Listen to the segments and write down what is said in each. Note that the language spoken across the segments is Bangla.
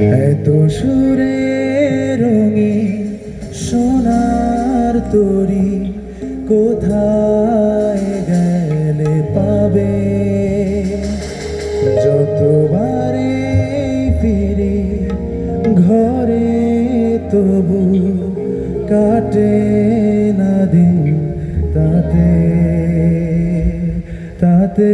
এত সুরে রঙে সোনার তরি কোথায় গেলে পাবে? যতবারে ফিরে ঘরে তবু কাটে না দিন তাতে তাতে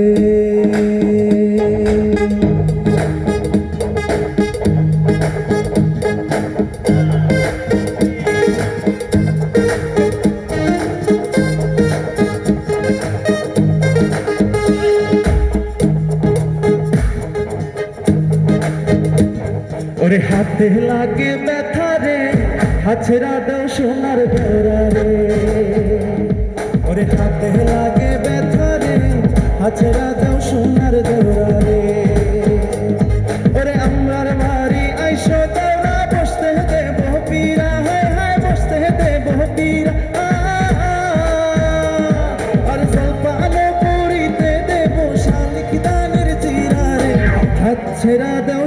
হাতে লাগে ব্যথা রে, হাছেরা দাও সোনার ধরা রে ওরে হাতে লাগে ব্যথা রে, হাছেরা দাও সোনার ধরা রে ওরে আমার বাড়ি আইসো বসতে দেব পীরা, হায় হায় বসতে দেব পীরা। আর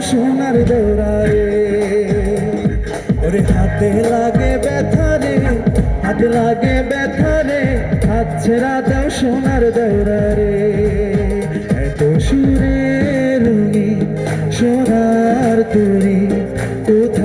সোনার দৌড়ায় ওরে হাতে লাগে ব্যথা রে, হাতে লাগে ব্যথা রে, হাত ছেড়া দাও সোনার দৌড়া রে। এত সুরে রঙি সোনার তুরি কোথায়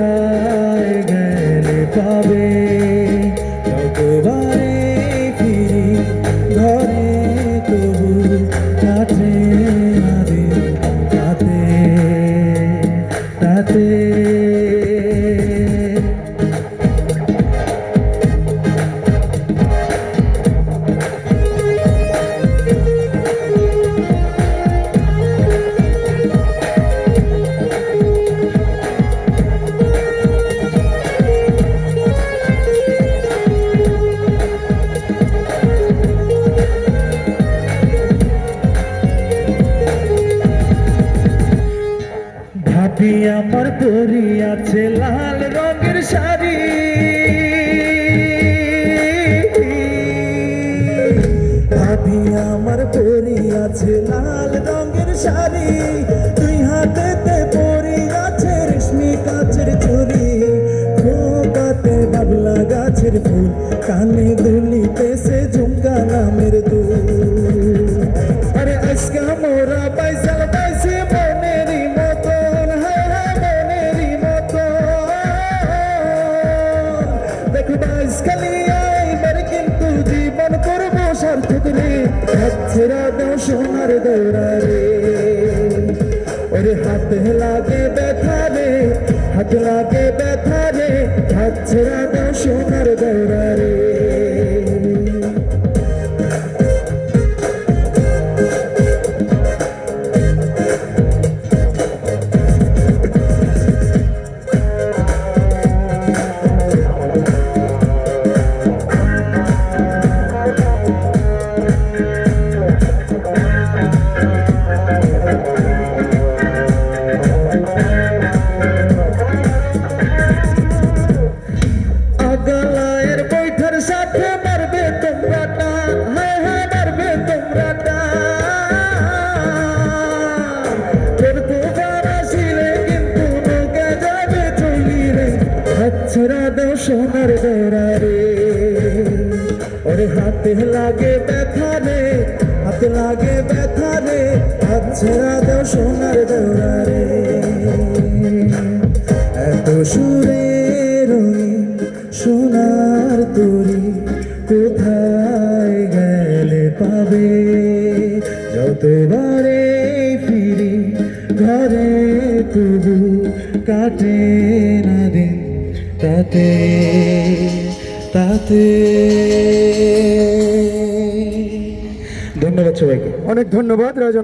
ভাবি আমার পরি আছে লাল রঙের শাড়ি। ভাবি আমার পরি আছে লাল রঙের শাড়ি। দুই হাতেতে পরি আছে রেশমি কাচের চুরি। খোকাতে বাবলা গাছের ফুল, কানে দুলিতেছে ঝুমকা নামের দুল। ছেড়া দাও সোনার দৌড়া রে ওরে হাতে লাগে ব্যথা রে, হাত লাগে ব্যথা রে, হাত ছেড়া দাও সোনার দৌড়া সোনার দৌড়া রে ওরে হাতে লাগে ব্যথা রে, হাতে লাগে ব্যথা রে হাতছাড়া দাও সোনার দৌড়া রে। এত সুরে রঙিন সোনার তরি কোথায় গেলে পাবে? যতবারে ফিরি ঘরে তবু কাটে না তাতে তাতে। ধন্যবাদ সবাইকে। অনেক ধন্যবাদ রাজন।